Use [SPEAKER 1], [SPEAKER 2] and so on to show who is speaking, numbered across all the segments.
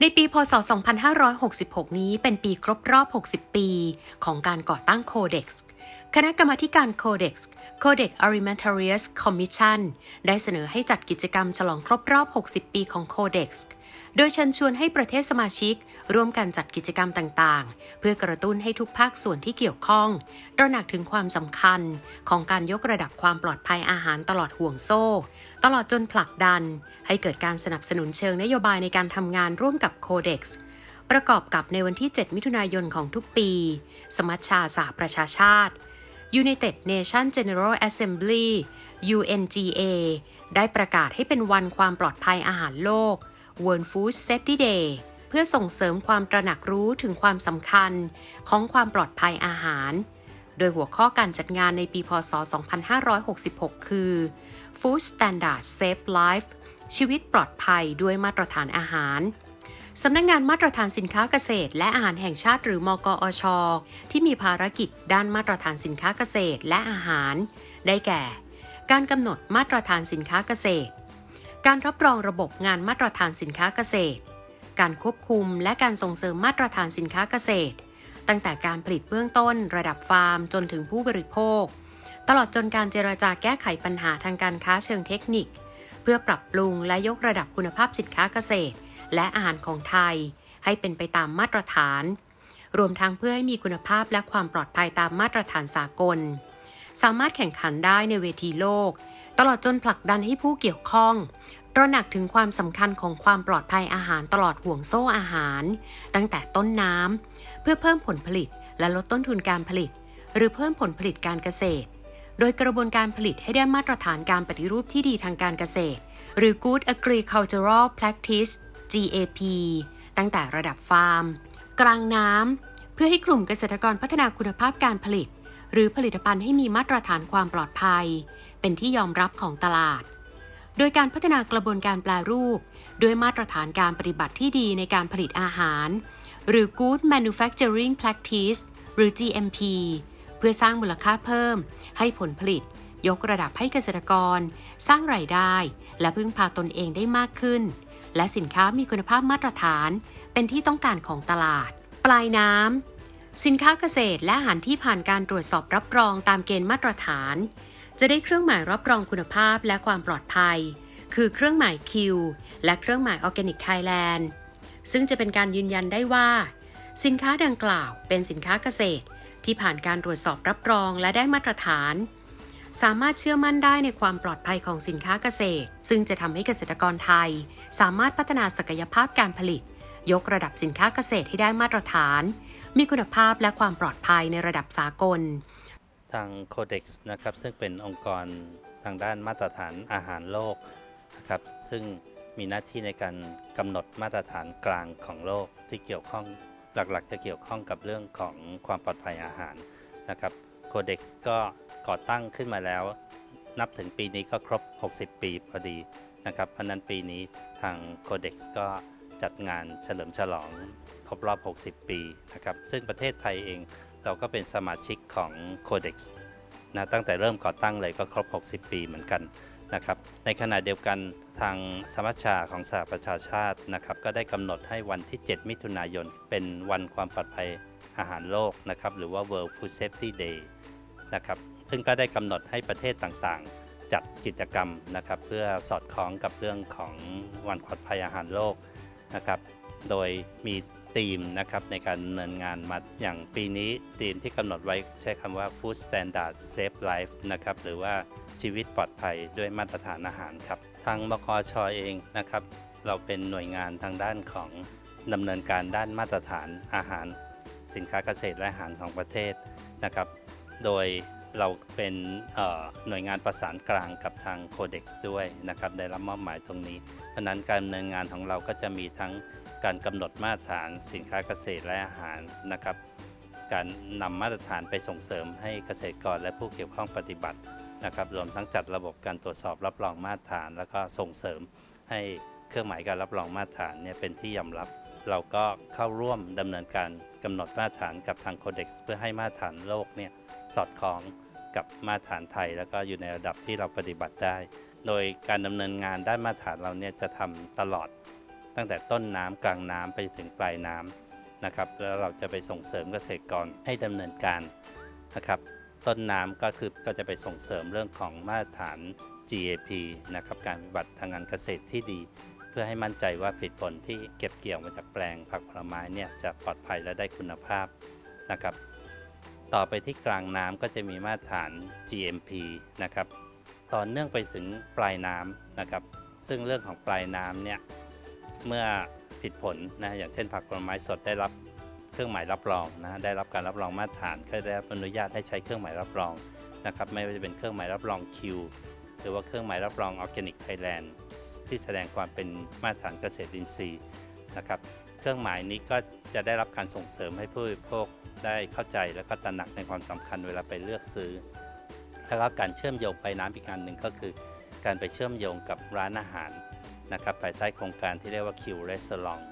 [SPEAKER 1] ในปีพศ 2566 นี้เป็นปีครบรอบ 60 ปี ของการก่อตั้ง Codex คณะกรรมาการ Codex Codex Alimentarius Commission ได้เสนอให้จัดกิจกรรมฉลองครบรอบ 60 ปีของ Codex โดยเชิญชวนให้ประเทศสมาชิก ร่วมกันจัดกิจกรรมต่างๆ เพื่อกระตุ้นให้ทุกภาคส่วนที่เกี่ยวข้องตระหนักถึงความสำคัญของการยกระดับความปลอดภัยอาหารตลอดห่วงโซ่ ตลอดจนผลักดัน ให้เกิดการสนับสนุนเชิงนโยบายในการทำงานร่วมกับ Codex ประกอบกับในวันที่ 7 มิถุนายนของทุกปี สมัชชาสหประชาชาติ United Nations General Assembly UNGA ได้ประกาศให้เป็นวันความปลอดภัยอาหารโลก World Food Safety Day เพื่อส่งเสริมความตระหนักรู้ถึงความสำคัญของความปลอดภัยอาหาร โดยหัวข้อการจัดงานในปีพศ 2566 คือ Food Standard Safe Life ชีวิตปลอดภัยด้วยมาตรฐานอาหารสำนักงงานมาตรฐานสินค้าเกษตร และอาหารแห่งชาติหรือมกอช ที่มีภารกิจด้านมาตรฐานสินค้าเกษตรและอาหาร ได้แก่ การกำหนดมาตรฐานสินค้าเกษตร การรับรองระบบงานมาตรฐานสินค้าเกษตร การควบคุมและการส่งเสริมมาตรฐานสินค้าเกษตร ตั้งแต่การผลิตเบื้องต้น ระดับฟาร์ม จนถึงผู้บริโภค ตลอดจนการเจรจาแก้ไขปัญหาทางการค้าเชิงเทคนิค เพื่อปรับปรุงและยกระดับคุณภาพสินค้าเกษตร และอาหารของไทย ให้เป็นไปตามมาตรฐาน รวมทั้งเพื่อให้มีคุณภาพและความปลอดภัยตามมาตรฐานสากล สามารถแข่งขันได้ในเวทีโลก ตลอดจนผลักดันให้ผู้เกี่ยวข้องตระหนักถึงความสำคัญของความปลอดภัยอาหารตลอดห่วงโซ่อาหาร ตั้งแต่ต้นน้ำเพื่อเพิ่มผลผลิตและลดต้นทุนการผลิต หรือเพิ่มผลผลิตการเกษตร โดยกระบวนการผลิตให้ได้มาตรฐานการปฏิรูปที่ดีทางการเกษตร หรือ Good Agricultural Practice GAP ตั้งแต่ระดับฟาร์ม กลางน้ำเพื่อให้กลุ่มเกษตรกรพัฒนาคุณภาพการผลิต หรือผลิตภัณฑ์ให้มีมาตรฐานความปลอดภัย เป็นที่ยอมรับของตลาด โดยการพัฒนากระบวนการแปลรูป ด้วยมาตรฐานการปฏิบัติที่ดีในการผลิตอาหาร หรือ Good Manufacturing Practice หรือ GMP เพื่อสร้างมูลค่าเพิ่ม ให้ผลผลิต ยกระดับให้เกษตรกร สร้างรายได้ และพึ่งพาตนเองได้มากขึ้น และสินค้ามีคุณภาพมาตรฐาน เป็นที่ต้องการของตลาด ปลายน้ำสินค้าเกษตรและอาหารที่ผ่านการตรวจสอบรับรองตามเกณฑ์มาตรฐาน จะได้เครื่องหมายรับรองคุณภาพและความปลอดภัย คือเครื่องหมาย Q และเครื่องหมาย Organic Thailand ซึ่งจะเป็นการยืนยันได้ว่า สินค้าดังกล่าวเป็นสินค้าเกษตร ที่ผ่านการตรวจสอบรับรองและได้มาตรฐาน สามารถเชื่อมั่นได้ในความปลอดภัยของสินค้าเกษตร ซึ่งจะทำให้เกษตรกรไทย สามารถพัฒนาศักยภาพการผลิต ยกระดับสินค้าเกษตรให้ได้มาตรฐาน มีคุณภาพและความปลอดภัยในระดับสากล
[SPEAKER 2] ทาง Codex นะครับซึ่งเป็นองค์กรทางด้านมาตรฐานอาหารโลกนะครับซึ่งมีหน้าที่ในการกำหนดมาตรฐานกลางของโลกที่เกี่ยวข้องหลักๆ จะเกี่ยวข้องกับเรื่องของความปลอดภัยอาหารนะครับ Codex ก็ก่อตั้งขึ้นมาแล้ว นับถึงปีนี้ก็ครบ 60 ปีพอดีนะครับเพราะนั้นปีนี้ทาง Codex ก็จัดงานเฉลิมฉลองครบรอบ 60 ปีนะครับซึ่งประเทศไทยเอง เราก็เป็นสมาชิกของ Codex นะตั้งแต่เริ่มก่อตั้งเลยก็ครบ 60 ปีเหมือนกันนะครับในขณะเดียวกันทางสมัชชาของสหประชาชาตินะครับก็ได้กำหนดให้วันที่ 7 มิถุนายน เป็นวันความปลอดภัยอาหารโลกนะครับหรือว่า World Food Safety Day นะครับซึ่งก็ได้กำหนดให้ประเทศต่างๆ จัดกิจกรรมนะครับเพื่อสอดคล้องกับเรื่องของวันปลอดภัยอาหารโลกนะครับโดยมี ธีมนะครับในการดำเนินงานมาอย่างปีนี้ธีมที่กำหนดไว้ใช้คำว่า Food Standard Safe Life นะครับหรือว่าชีวิตปลอดภัยด้วยมาตรฐานอาหารครับ ทางบคชเองนะครับ เราเป็นหน่วยงานทางด้านของดำเนินการด้านมาตรฐานอาหาร สินค้าเกษตรและอาหารของประเทศนะครับ โดย เราเป็นหน่วยงานประสานกลางกับทางโคเด็กซ์ด้วยนะครับได้รับมอบหมายตรงนี้ เพราะฉะนั้นการดำเนินงานของเราก็จะมีทั้งการกำหนดมาตรฐานสินค้าเกษตรและอาหารนะครับ การนำมาตรฐานไปส่งเสริมให้เกษตรกรและผู้เกี่ยวข้องปฏิบัตินะครับรวมทั้งจัดระบบการตรวจสอบรับรองมาตรฐาน แล้วก็ส่งเสริมให้เครื่องหมายการรับรองมาตรฐานเนี่ยเป็นที่ยอมรับ เราก็เข้าร่วมดำเนินการกำหนดมาตรฐานกับทางโคเด็กซ์เพื่อให้มาตรฐานโลกเนี่ยสอดคล้อง กับมาตรฐานไทย แล้วก็อยู่ในระดับที่เราปฏิบัติได้ โดยการดำเนินงานด้านมาตรฐานเราเนี่ยจะทำตลอด ตั้งแต่ต้นน้ำกลางน้ำไปถึงปลายน้ำนะครับแล้วเราจะไปส่งเสริมเกษตรกรให้ดำเนินการนะครับต้นน้ำก็คือก็จะไปส่งเสริมเรื่องของมาตรฐาน GAP นะครับการปฏิบัติทางการเกษตรที่ดี เพื่อให้มั่นใจว่าผลิตผลที่เก็บเกี่ยวมาจากแปลงผักผลไม้เนี่ยจะปลอดภัยและได้คุณภาพนะครับ ต่อไปที่กลางน้ำก็จะมีมาตรฐาน GMP นะครับต่อเนื่องไปถึงปลายน้ำนะครับ ซึ่งเรื่องของปลายน้ำเนี่ยเมื่อผิดผลนะอย่างเช่นผักผลไม้สดได้รับเครื่องหมายรับรองนะได้รับการรับรองมาตรฐานก็ได้รับอนุญาตให้ใช้เครื่องหมายรับรองนะครับไม่ว่าจะเป็นเครื่องหมายรับรอง Q หรือว่าเครื่องหมายรับรองออร์แกนิกไทยแลนด์ที่แสดงความเป็นมาตรฐานเกษตรอินทรีย์นะครับ เครื่องหมายนี้ก็จะได้รับการส่งเสริมให้ผู้บริโภคได้เข้าใจและก็ตระหนักในความสำคัญเวลาไปเลือกซื้อ แล้วก็การเชื่อมโยงไปน้ำอีกอันหนึ่งก็คือ การไปเชื่อมโยงกับร้านอาหารนะครับภายใต้โครงการที่เรียกว่า Q Restaurant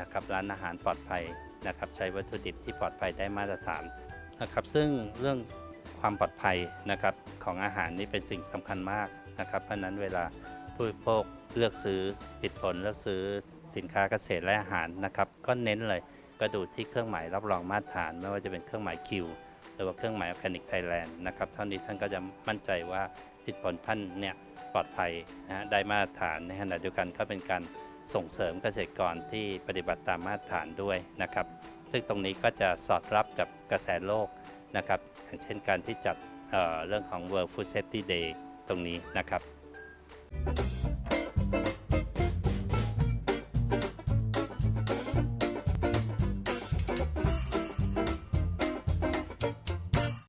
[SPEAKER 2] นะครับร้านอาหารปลอดภัยนะครับใช้วัตถุดิบที่ปลอดภัยได้มาตรฐานนะครับซึ่งเรื่องความปลอดภัยนะครับของอาหารนี่เป็นสิ่งสำคัญมากนะครับเพราะนั้นเวลา ผู้บริโภคเลือกซื้อผลิตผลเลือกซื้อสินค้าเกษตรและอาหารนะครับ ก็เน้นเลยก็ดูที่เครื่องหมายรับรองมาตรฐาน ไม่ว่าจะเป็นเครื่องหมาย Q หรือว่าเครื่องหมายออร์แกนิกไทยแลนด์นะครับเท่านี้ท่านก็จะมั่นใจว่าผลิตผลท่านเนี่ยปลอดภัยนะฮะได้มาตรฐานในขณะเดียวกันก็เป็นการส่งเสริมเกษตรกรที่ปฏิบัติตามมาตรฐานด้วยนะครับ ซึ่งตรงนี้ก็จะสอดรับกับกระแสโลกนะครับอย่างเช่นการที่จัดเเรื่องของ World Food Safety Day ตรงนี้นะครับ Thank you